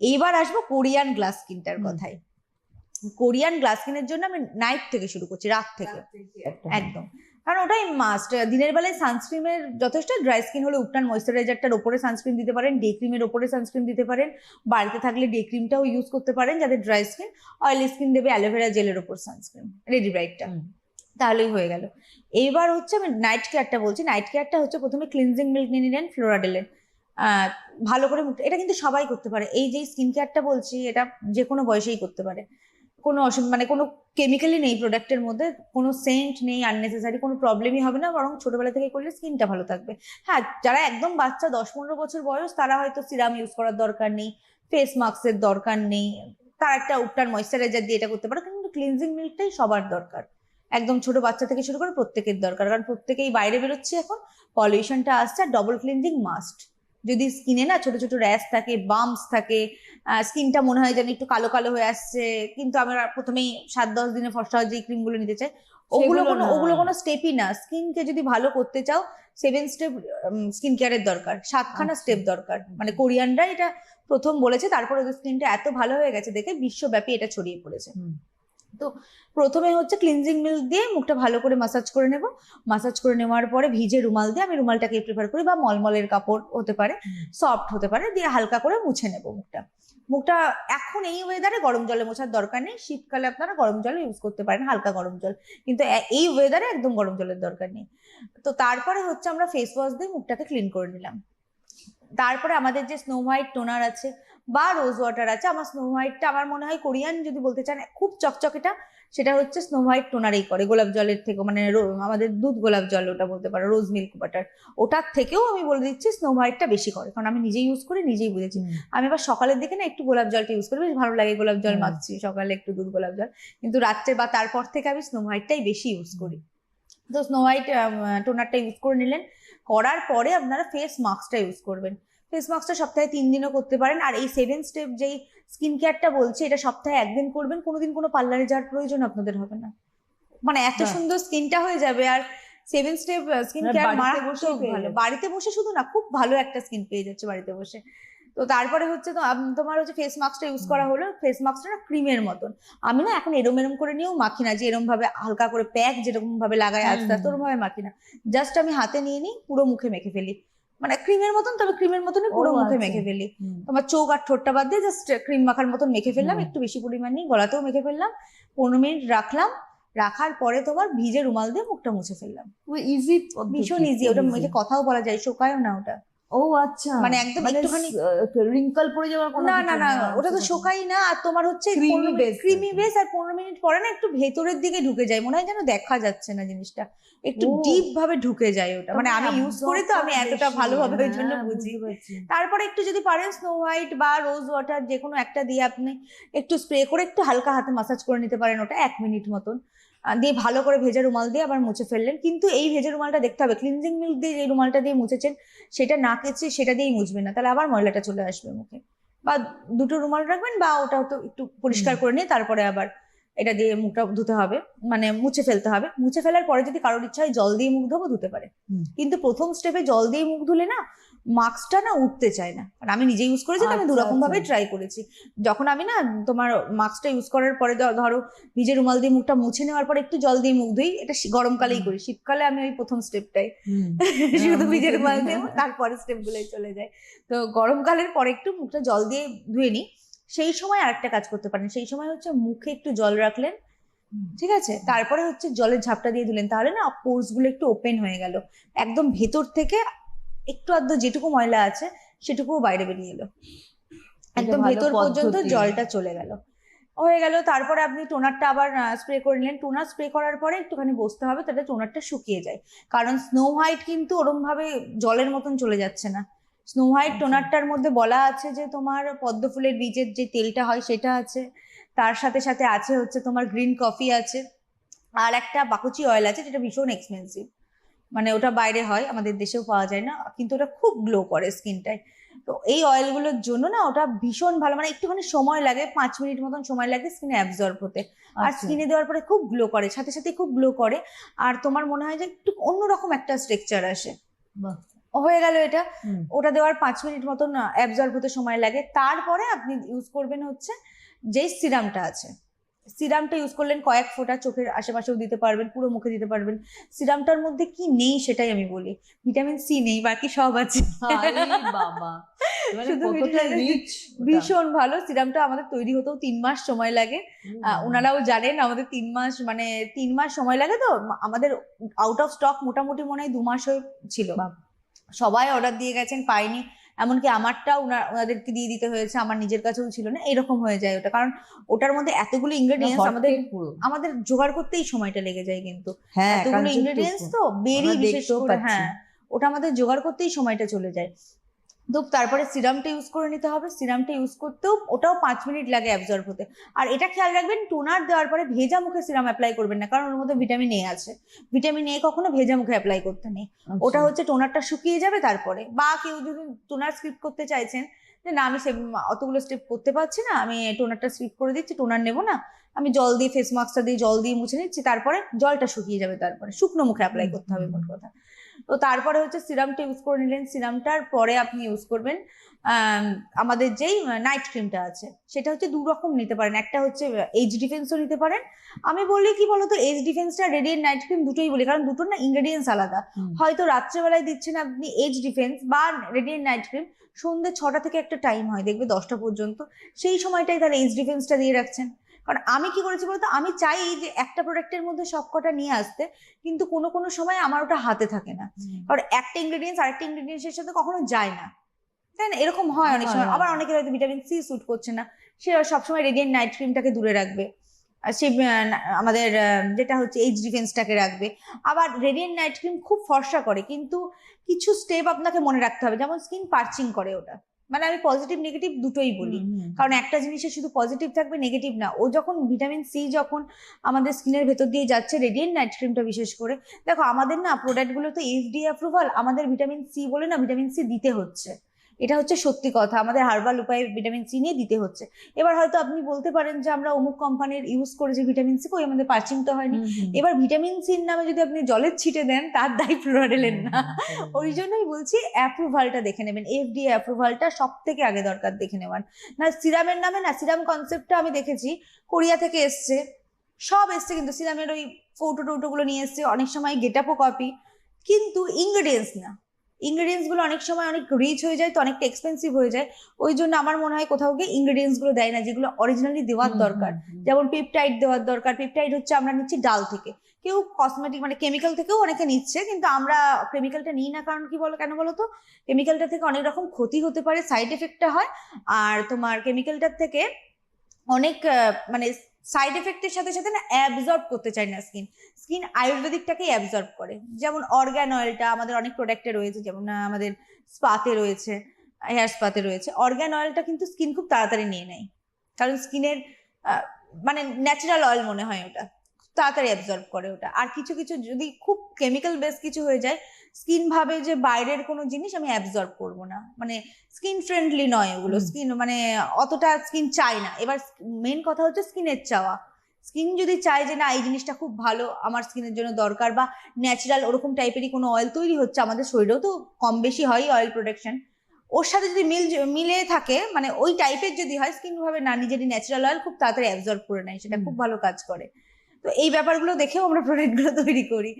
এইবার আসব Korean glass স্কিনটার হুম। কথায়। কোরিয়ান গ্লাস স্কিনের জন্য আমি নাইট থেকে শুরু করছি রাত থেকে। একদম। কারণ ওটাই মাস্ট দিনের বেলায় সানস্ক্রিনের যথেষ্ট ড্রাই স্কিন হলে উপটান ময়শ্চারাইজারটার ওপরে সানস্ক্রিন দিতে পারেন ডে ক্রিমের ওপরে সানস্ক্রিন দিতে পারেন বাড়িতে থাকলে ডে ক্রিমটাও ইউজ করতে পারেন যাদের ড্রাই স্কিন অয়েলি স্কিন দেবে অ্যালোভেরা জেলের ওপর সানস্ক্রিন রেডি ব্রাইটটা তাহলেই হয়ে গেল। এইবার হচ্ছে আমি নাইট কেয়ারটা বলছি। নাইট কেয়ারটা হচ্ছে প্রথমে ক্লিনজিং মিল্ক নিয়ে নিলেন ফ্লোরাডেলের ভালো করে এটা কিন্তু সবাই করতে পারে। এই যে স্কিন কেয়ারটা বলছি, এটা যে কোনো বয়সেই করতে পারে। কোনো অসুবিধা মানে কোনো কেমিক্যালি নেই প্রোডাক্টের মধ্যে, কোনো সেন্ট নেই আননেসেসারি কোনো প্রবলেমই হবে না, বরং ছোটবেলা থেকে করলে স্কিনটা ভালো থাকবে। হ্যাঁ যারা একদম বাচ্চা দশ পনেরো বছর বয়স, তারা হয়তো সিরাম ইউজ করার দরকার নেই ফেস মাস্কের দরকার নেই, তার একটা উপটার ময়শ্চারাইজার দিয়ে এটা করতে পারে, কিন্তু ক্লিনজিং মিল্কটাই সবার দরকার। একদম ছোট বাচ্চা থেকে শুরু করে প্রত্যেকের দরকার, কারণ প্রত্যেকেই বাইরে বেরোচ্ছে এখন পলিউশনটা আসছে, আর ডবল ক্লিনজিং মাস্ট যদি স্কিনে না ছোট ছোট র্যাশ থাকে বাম্পস থাকে স্কিনটা মনে হয় যেন একটু কালো কালো হয়ে আসছে কিন্তু আমরা প্রথমেই সাত দশ দিনে ফর্সা যে ক্রিমগুলো নিতে চাই ওগুলো কোনো ওগুলো কোনো স্টেপই না। স্কিনকে যদি ভালো করতে চাও সেভেন স্টেপ স্কিন কেয়ারের দরকার সাতখানা আচ্ছা। স্টেপ দরকার। মানে কোরিয়ানরা এটা প্রথম বলেছে তারপর ওদের স্কিনটা এত ভালো হয়ে গেছে দেখে বিশ্বব্যাপী এটা ছড়িয়ে পড়েছে। হুম। প্রথমে হচ্ছে ক্লিনজিং মিল্ক দিয়ে মুখটা ভালো করে মাসাজ করে নেব মাসাজ করে নেওয়ার পরে ভিজে রুমাল দিয়ে আমি রুমালটাকে প্রিফার করি বা মলমলের কাপড় হতে পারে। সফট হতে পারে, দিয়ে হালকা করে মুছে নেব মুখটা মুখটা এখন এই ওয়েদারে গরম জলে মোছার দরকার নেই শীতকালে আপনারা গরম জল ইউজ করতে পারেন, হালকা গরম জল কিন্তু এই ওয়েদারে একদম গরম জলের দরকার নেই তো তারপরে হচ্ছে আমরা ফেস ওয়াশ দিয়ে মুখটাকে ক্লিন করে নিলাম তারপরে আমাদের যে স্নো হোয়াইট টোনার আছে বা রোজ ওয়াটার আছে আমার স্নো হোয়াইটটা আমার মনে হয় কোরিয়ান যদি বলতে চান খুব চকচকেটা সেটা হচ্ছে স্নো হোয়াইট টোনারেই করে গোলাপ জলের থেকে মানে আমাদের দুধ গোলাপ জল ওটা বলতে পারো রোজ মিল্ক বাটার ওটার থেকেও আমি বলে দিচ্ছি স্নো হোয়াইটটা বেশি করে কারণ আমি নিজেই ইউজ করি নিজেই বুঝেছি। আমি আবার সকালের দিকে না একটু গোলাপ জলটা ইউজ করি বেশ ভালো লাগে গোলাপ জল। মাখছি সকালে একটু দুধ গোলাপ জল কিন্তু রাত্রে বা তারপর থেকে আমি স্নো হোয়াইটটাই বেশি ইউজ করি। তো স্নো হোয়াইট টোনারটা ইউজ করে নিলেন করার পরে আপনারা ফেস মাস্কটা ইউজ করবেন। ফেস মাস্কটা সপ্তাহে তিন দিনও করতে পারেন। আর এই সেভেন স্টেপ যেই স্কিন কেয়ারটা বলছে এটা সপ্তাহে একদিন করবেন কোনোদিন কোনো পার্লারে যাওয়ার প্রয়োজন আপনাদের হবে না। মানে এত সুন্দর স্কিনটা হয়ে যাবে আর সেভেন স্টেপ স্কিন কেয়ার মারাত্মক ভালো। বাড়িতে বসে শুধু না খুব ভালো একটা স্কিন পেয়ে যাচ্ছে বাড়িতে বসে। তো তারপরে হচ্ছে তো তোমার হচ্ছে ফেস মাস্কটা ইউজ করা হলো। ফেস মাস্কটা না ক্রিমের মতন। আমি না এখন এরম এরম করে নিয়েও মাখি না যে এরম ভাবে হালকা করে প্যাক যেরকম ভাবে লাগাই আস্তে আস্তে। ওরম ভাবে মাখি না। জাস্ট আমি হাতে নিয়ে নিই পুরো মুখে মেখে ফেলি। মানে ক্রিমের মতন তবে ক্রিমের মতনই পুরো মুখে আচ্ছা। মেখে ফেলি। তোমার চোখ আর ঠোঁটটা বাদ দিয়ে জাস্ট ক্রিম মাখার মতন মেখে ফেললাম একটু বেশি পরিমাণ নিয়ে গলাতেও মেখে ফেললাম। পনেরো মিনিট রাখলাম। রাখার পরে তোমার ভিজে রুমাল দিয়ে মুখটা মুছে ফেললাম। ইজি ভীষণ ইজি ওটা মেখে কথাও বলা যায় শোকায়ও না ওটা। ও আচ্ছা মানে একদম একটুখানি- রিঙ্কল পড়ে যাওয়ার কোনো না না না ওটা তো আচ্ছা, শোকাই না আর তোমার হচ্ছে Creamy base ক্রিমি বেস আর পনেরো মিনিট পরে না একটু ভেতরের দিকে ঢুকে যায় মনে হয় যেন দেখা যাচ্ছে না জিনিসটা। একটু। ডিপ ভাবে ঢুকে যায় ওটা। মানে আমি ইউজ করি তো আমি এতটা ভালোভাবে ওই জন্য হ্যাঁ, বুঝি। তারপরে একটু যদি পারেন স্নো হোয়াইট বা রোজ ওয়াটার যে কোনো একটা দিয়ে আপনি একটু স্প্রে করে একটু হালকা হাতে মাসাজ করে নিতে পারেন ওটা এক মিনিট মতন। দিয়ে ভালো করে ভেজা রুমাল দিয়ে আবার মুছে ফেললেন। কিন্তু এই ভেজা রুমালটা দেখতে হবে। ক্লিনজিং মিল্ক দিয়ে যে রুমালটা দিয়ে মুছেছেন সেটা না কেচে সেটা দিয়েই মুছবেন না। তাহলে আবার ময়লাটা চলে আসবে মুখে। বা দুটো রুমাল রাখবেন বা ওটা তো একটু পরিষ্কার করে নিয়ে তারপরে আবার এটা দিয়ে মুখটা ধুতে হবে। মানে মুছে ফেলতে হবে। মুছে ফেলার পরে যদি কারোর ইচ্ছা হয় জল দিয়ে মুখ ধোবো ধুতে পারে। কিন্তু প্রথম স্টেপে জল দিয়ে মুখ ধুলে না মাস্কটা না উঠতে চায় না। আর আমি নিজে ইউজ করেছি আমি আচ্ছা, দুরকম ভাবে আচ্ছা। ট্রাই করেছি। যখন আমি না তোমার মাস্কটা ইউজ করার পরে ধরো নিজের রুমাল দিয়ে মুখটা মুছে নেওয়ার পরে একটু জল দিয়ে মুখ ধুই এটা গরমকালেই করি। শীতকালে আমি ওই প্রথম স্টেপটাই শুধু ভিজে রুমাল দিয়ে- তারপরে স্টেপ গুলোই চলে যায়। তো গরমকালের পরে একটু মুখটা জল দিয়ে ধুয়ে নিই। সেই সময় আরেকটা কাজ করতে পারেন। সেই সময় হচ্ছে মুখে একটু জল রাখলেন ঠিক আছে? তারপরে হচ্ছে জলের ঝাপটা দিয়ে দিলেন। তাহলে না পোর্সগুলো একটু ওপেন হয়ে গেল। একদম ভেতর থেকে একটু আধ যেটুকু ময়লা আছে সেটুকুও বাইরে বেরিয়ে এলো। একদম ভেতর পর্যন্ত জলটা চলে গেল। হয়ে গেল তারপরে আপনি টোনারটা আবার স্প্রে করে নিলেন। টোনার স্প্রে করার পরে একটুখানি বসতে হবে তাতে টোনারটা শুকিয়ে যায়। কারণ স্নো হোয়াইট কিন্তু ওরম ভাবে জলের মতন চলে যাচ্ছে না। স্নো হোয়াইট আচ্ছা। টোনারটার মধ্যে বলা আছে যে তোমার পদ্ম ফুলের বীজের যে তেলটা হয় সেটা আছে। তার সাথে সাথে আছে হচ্ছে তোমার গ্রিন কফি আছে। আর একটা বাকুচি অয়েল আছে যেটা ভীষণ এক্সপেন্সিভ মানে ওটা বাইরে হয় আমাদের দেশেও পাওয়া যায় না কিন্তু ওটা খুব গ্লো করে স্কিনটায় তো এই অয়েলগুলোর জন্য না ওটা ভীষণ ভালো মানে একটুখানি সময় লাগে পাঁচ মিনিট মতন সময় লাগে স্কিনে অ্যাবজর্ব হতে। আর আচ্ছা। স্কিনে দেওয়ার পরে খুব গ্লো করে সাথে সাথে খুব গ্লো করে। আর তোমার মনে হয় যে একটু অন্যরকম একটা স্ট্রাকচার আসে। হয়ে গেল এটা। ওটা দেওয়ার পাঁচ মিনিট মতন অ্যাবজর্ব হতে সময় লাগে। তারপরে আপনি ইউজ করবেন হচ্ছে যেই সিরামটা আছে। সিরামটা ইউজ করলেন কয়েক ফোঁটা চোখের আশেপাশেও দিতে পারবেন পুরো মুখে দিতে পারবেন। সিরামটার মধ্যে কি নেই সেটাই আমি বলি। ভিটামিন সি নেই বাকি সব আছে। শুধু ভীষণ ভালো। সিরামটা আমাদের তৈরি হতেও তিন মাস সময় লাগে। ওনারাও জানেন আমাদের তিন মাস মানে তিন মাস সময় লাগে তো? আমাদের আউট অফ স্টক মোটামুটি মনে হয় দু মাস হয়ে ছিল। সবাই অর্ডার দিয়ে গেছেন পাইনি। এমনকি আমারটা ওনার ওনাদেরকে দিয়ে দিতে হয়েছে আমার নিজের কাছেও ছিল না এরকম হয়ে যায় ওটা। কারণ ওটার মধ্যে এতগুলো ইনগ্রেডিয়েন্টস আমাদের পুরো। আমাদের জোগাড় করতেই সময়টা লেগে যায় কিন্তু। হ্যাঁ এতগুলো ইনগ্রেডিয়েন্টস তো বেরি বিশেষ করে হ্যাঁ ওটা আমাদের জোগাড় করতেই সময়টা চলে যায়। তো তারপরে সিরামটা ইউজ করে নিতে হবে। সিরামটা ইউজ করতেও ওটাও পাঁচ মিনিট লাগে অ্যাবজর্ব হতে। আর এটা খেয়াল রাখবেন টোনার দেওয়ার পরে ভেজা মুখে সিরাম অ্যাপ্লাই করবেন না কারণ ওর মধ্যে ভিটামিন এ আছে। ভিটামিন এ কখনো ভেজা মুখে অ্যাপ্লাই করতে নেই। আচ্ছা। ওটা হচ্ছে টোনারটা শুকিয়ে যাবে তারপরে। বা কেউ যদি টোনার স্কিপ করতে চাইছেন যে না আমি সে অতগুলো স্টেপ করতে পারছি না আমি টোনারটা স্কিপ করে দিচ্ছি টোনার নেব না। আমি জল দিয়ে ফেস মাস্কটা দিয়ে জল দিয়ে মুছে নিচ্ছি তারপরে জলটা শুকিয়ে যাবে তারপরে। শুকনো মুখে অ্যাপ্লাই করতে হবে মোট কথা। তো তারপরে হচ্ছে সিরামটা ইউজ করে নিলেন। সিরামটার পরে আপনি ইউজ করবেন আমাদের যেই নাইট ক্রিমটা আছে সেটা হচ্ছে দু রকম নিতে পারেন। একটা হচ্ছে এইচ ডিফেন্সও নিতে পারেন। আমি বলি কি বলতো এইচ ডিফেন্সটা রেডিয়েন্ট নাইট ক্রিম দুটোই বলি কারণ দুটোর না ইনগ্রেডিয়েন্টস আলাদা। হয়তো রাত্রেবেলায় দিচ্ছেন আপনি এজ ডিফেন্স বা রেডিয়েন্ট নাইট ক্রিম সন্ধ্যে ছটা থেকে একটা টাইম হয় দেখবে দশটা পর্যন্ত। সেই সময়টাই তার এজ ডিফেন্সটা দিয়ে রাখছেন। কারণ আমি কি করেছি বলতো? আমি চাই যে একটা প্রোডাক্টের মধ্যে সবকটা নিয়ে আসতে কিন্তু কোনো কোনো সময় আমার ওটা হাতে থাকে না। কারণ একটা ইনগ্রেডিয়েন্টস আরেকটা ইনগ্রেডিয়েন্টসের সাথে কখনো যায় না। তাই না? এরকম হয় অনেক সময়। আবার। অনেকের হয়তো ভিটামিন সি স্যুট করছে না। সে সবসময় রেডিয়েন্ট নাইট ক্রিমটাকে দূরে রাখবে। সে আমাদের যেটা হচ্ছে এইচ ডিফেন্সটাকে রাখবে। আবার রেডিয়েন্ট নাইট ক্রিম খুব ফর্সা করে কিন্তু কিছু স্টেপ আপনাকে মনে রাখতে হবে। যেমন স্কিন পার্চিং করে ওটা। মানে আমি পজিটিভ নেগেটিভ দুটোই বলি। কারণ একটা জিনিসে শুধু পজিটিভ থাকবে নেগেটিভ না। ও যখন ভিটামিন সি যখন আমাদের স্কিনের ভেতর দিয়ে যাচ্ছে রেডিয়েন্ট নাইট ক্রিমটা বিশেষ করে দেখো আমাদের না প্রোডাক্টগুলো তো এফডি অ্যাপ্রুভাল আমাদের ভিটামিন সি বলে না ভিটামিন সি দিতে হচ্ছে। এটা হচ্ছে সত্যি কথা। আমাদের হার্বাল উপায়ে ভিটামিন সি নিয়ে দিতে হচ্ছে। এবার হয়তো আপনি বলতে পারেন যে আমরা অমুক কোম্পানির ইউজ করেছি ভিটামিন সি কই আমাদের পার্চিং তো হয়নি। এবার ভিটামিন সির নামে যদি আপনি জলের ছিটে দেন তার দায় ফ্লোরাডেলেন না। ওই জন্যই বলছি অ্যাপ্রুভালটা দেখে নেবেন। এফডি অ্যাপ্রুভালটা সব থেকে আগে দরকার দেখে নেওয়ার। না সিরামের নামে না সিরাম কনসেপ্টটা আমি দেখেছি। কোরিয়া থেকে এসছে। সব এসছে কিন্তু সিরামের ওই ফটো টৌটোগুলো নিয়ে এসছে। অনেক সময় গেট আপও কপি কিন্তু ইনগ্রেডিয়েন্টস না। ইনগ্রেডিয়েন্টসগুলো অনেক সময় অনেক রিচ হয়ে যায় তো অনেকটা এক্সপেন্সিভ হয়ে যায়। ওই জন্য আমার মনে হয় কোথাও গিয়ে ইনগ্রেডিয়েন্টসগুলো দেয় না যেগুলো অরিজিনালি দেওয়ার দরকার। যেমন পেপটাইড দেওয়ার দরকার। পেপটাইড হচ্ছে আমরা নিচ্ছি ডাল থেকে। কেউ কসমেটিক মানে কেমিক্যাল থেকেও অনেকে নিচ্ছে কিন্তু আমরা কেমিক্যালটা নিই না কারণ কি বলো কেন বলো তো? কেমিক্যালটা থেকে অনেক রকম ক্ষতি হতে পারে সাইড এফেক্টটা হয়। আর তোমার কেমিক্যালটার থেকে অনেক মানে সাইড এফেক্টের সাথে সাথে না অ্যাবজর্ব করতে চায় না স্কিন স্কিন আয়ুর্বেদিকটাকেই অ্যাবজর্ব করে। যেমন অর্গ্যান অয়েলটা আমাদের অনেক প্রোডাক্টে রয়েছে, যেমন আমাদের স্পাতে রয়েছে হেয়ার স্পাতে রয়েছে। অর্গ্যান অয়েলটা কিন্তু স্কিন খুব তাড়াতাড়ি নিয়ে নেয়। কারণ স্কিনের মানে ন্যাচারাল অয়েল মনে হয় ওটা। তাড়াতাড়ি অ্যাবজর্ব করে ওটা। আর কিছু কিছু যদি খুব কেমিক্যাল বেস কিছু হয়ে যায় স্কিন ভাবে যে বাইরের কোনো জিনিস আমি অ্যাবজর্ব করব না। মানে স্কিন ফ্রেন্ডলি নয় ওগুলো স্কিন মানে অতটা স্কিন চাই না। এবার মেন কথা হচ্ছে স্কিনের চাওয়া। স্কিন যদি চায় যে না এই জিনিসটা খুব ভালো আমার স্কিনের জন্য দরকার বা ন্যাচারাল ওরকম টাইপেরই কোনো অয়েল তৈরি হচ্ছে আমাদের শরীরেও তো কম বেশি হয় অয়েল প্রোডাকশন ওর সাথে যদি মিল মিলে থাকে মানে ওই টাইপের যদি হয় স্কিন ভাবে না নিজেরই ন্যাচারাল অয়েল খুব তাড়াতাড়ি অ্যাবজর্ব করে নেয়। সেটা খুব ভালো কাজ করে। তো এই ব্যাপারগুলো দেখেও আমরা প্রোডাক্টগুলো তৈরি করি।